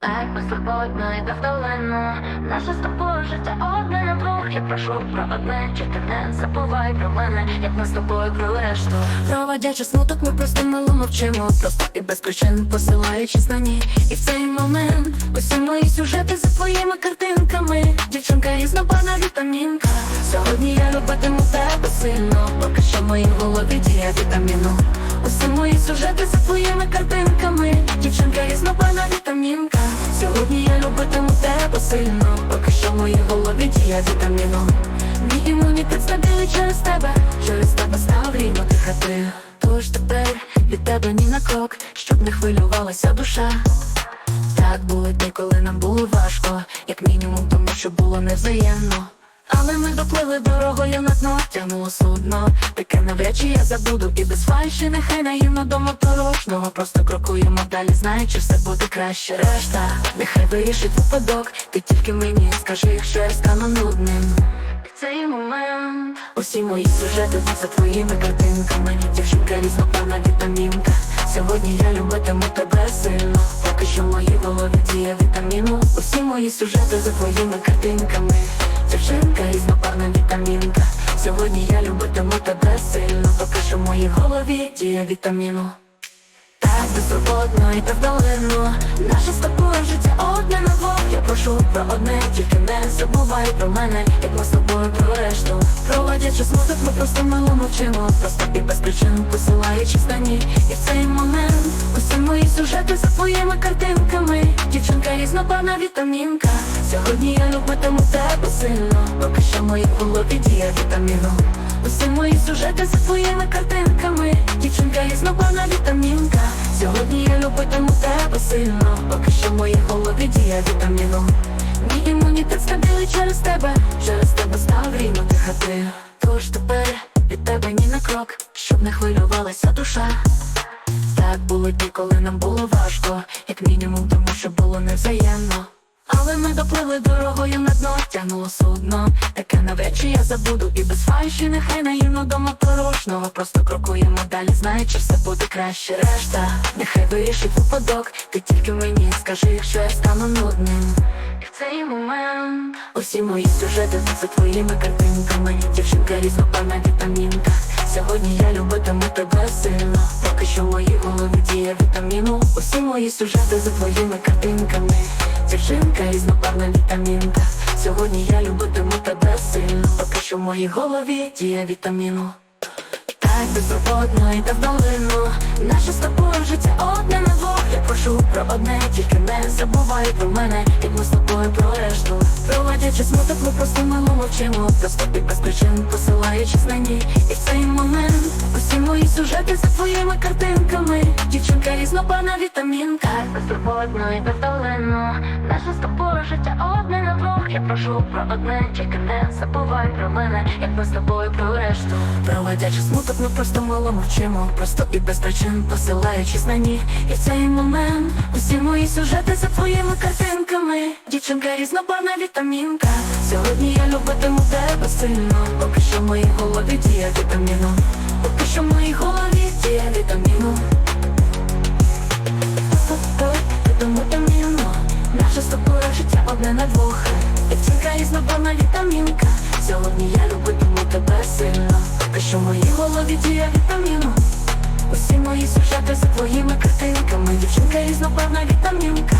Так безтурботно і бездоленно Наше з тобою життя одне на двох Я прошу про одне, чи ти не забувай про мене, як ми з тобою про решту Проводячи смуток, ми просто мило мовчимо. Просто і без причин посилаючи знані І в цей момент усі мої сюжети за твоїми картинками. Дівчинка різнобарна вітамінка. Сьогодні я любитиму тебе сильно. Поки що в моїй голові діє вітаміну Усі мої сюжети за твоїми картинками. Дівчинка різнобарна вітамінка. Сьогодні я любитиму тебе сильно. Поки що в моїй голові діє вітаміну. Мій імунітет стабільний через тебе. Через тебе став рівно дихати Тож тепер від тебе ні на крок Щоб не хвилювалася душа. Так були дні, коли нам було важко. Як мінімум, тому що було невзаємно але ми доплили дорогою на дно, тягнуло судно. Таке навряд чи я забуду і без фальші Нехай наївно до моторошного Просто крокуємо далі, знаючи, все буде краще. Решта, нехай вирішить випадок. Ти тільки мені скажи, якщо я стану нудним. Цей момент Усі мої сюжети за твоїми картинками. Дівчинка різнопарна вітамінка. Сьогодні я любитиму тебе сильно. Поки що в моїй голові діє вітаміну. Усі мої сюжети за твоїми картинками. Дівчинка різнопарна вітамінка. Сьогодні я любитиму тебе сильно. Поки що в моїй голові діє вітаміну. Так безтурботно і так далено Наше з тобою життя одне на двох. Я прошу про одне, тільки не забувай про мене. Як ми з тобою про решту. Проводячи смуток, ми просто мило мовчимо. Просто і без причин посилаючи знані І в цей момент усі мої сюжети за твоїми картинками. Дівчинка різнобарна вітамінка. Сьогодні я любитиму тебе сильно. Поки що в моїй діє вітаміну. Усі мої сюжети за твоїми картинками. Дівчинка різнобарна вітамінка. Сьогодні я любитиму тебе сильно. Поки що в моїй голові діє вітаміну. Мій імунітет стабільний через тебе. Через тебе став рівно дихати. Тож тепер від тебе ні на крок Щоб не хвилювалася душа Так було дні, коли нам було важко Як мінімум, тому що було невзаємно. Але ми доплили дорогою на дно, тягнуло судно. Таке навряд чи я забуду і без фальші. Нехай наївно до моторошного Просто крокуємо далі, знаючи, все буде краще. Решта, нехай вирішить випадок. Ти тільки мені скажи, якщо я стану нудним. І в цей момент Усі мої сюжети за твоїми картинками. Дівчинка різнопарна вітамінка Сьогодні я любитиму тебе сильно що в моїй голові діє вітаміну. Усі мої сюжети за твоїми картинками. Дівчинка різнопарна вітамінка. Сьогодні я любитиму тебе сильно. Поки що в моїй голові діє вітаміну. Так безтурботно і так вдалино Наше з тобою життя одне на двох. Я прошу про одне, тільки не забувай про мене. Як ми з тобою про решту. Проводячи смуток, ми просто мило мовчимо. Просто і без причин посилаючи знані І в цей момент сюжети за твоїми картинками. Дівчинка різнобарна вітамінка. Безтурботно і бездолено. Наше з тобою життя одне на двох. Я прошу про одне, тільки не забувай про мене. Як ми з тобою про решту. Проводячи смуток, ми просто мило мовчимо. Просто і без причин посилаючи знані І в цей момент усі мої сюжети за твоїми картинками. Дівчинка різнобарна вітамінка. Сьогодні я любитиму тебе сильно. Поки що в моїй голові діє що в моїй голові діє вітаміну. Тому вітаміну. Наше з життя одне на двох. Дівчинка різнобарна вітамінка. Сьогодні я любитиму тебе сильно. Поки що в моїй голові діє вітаміну. Усі мої сюжети за твоїми картинками. Дівчинка різнобарна вітамінка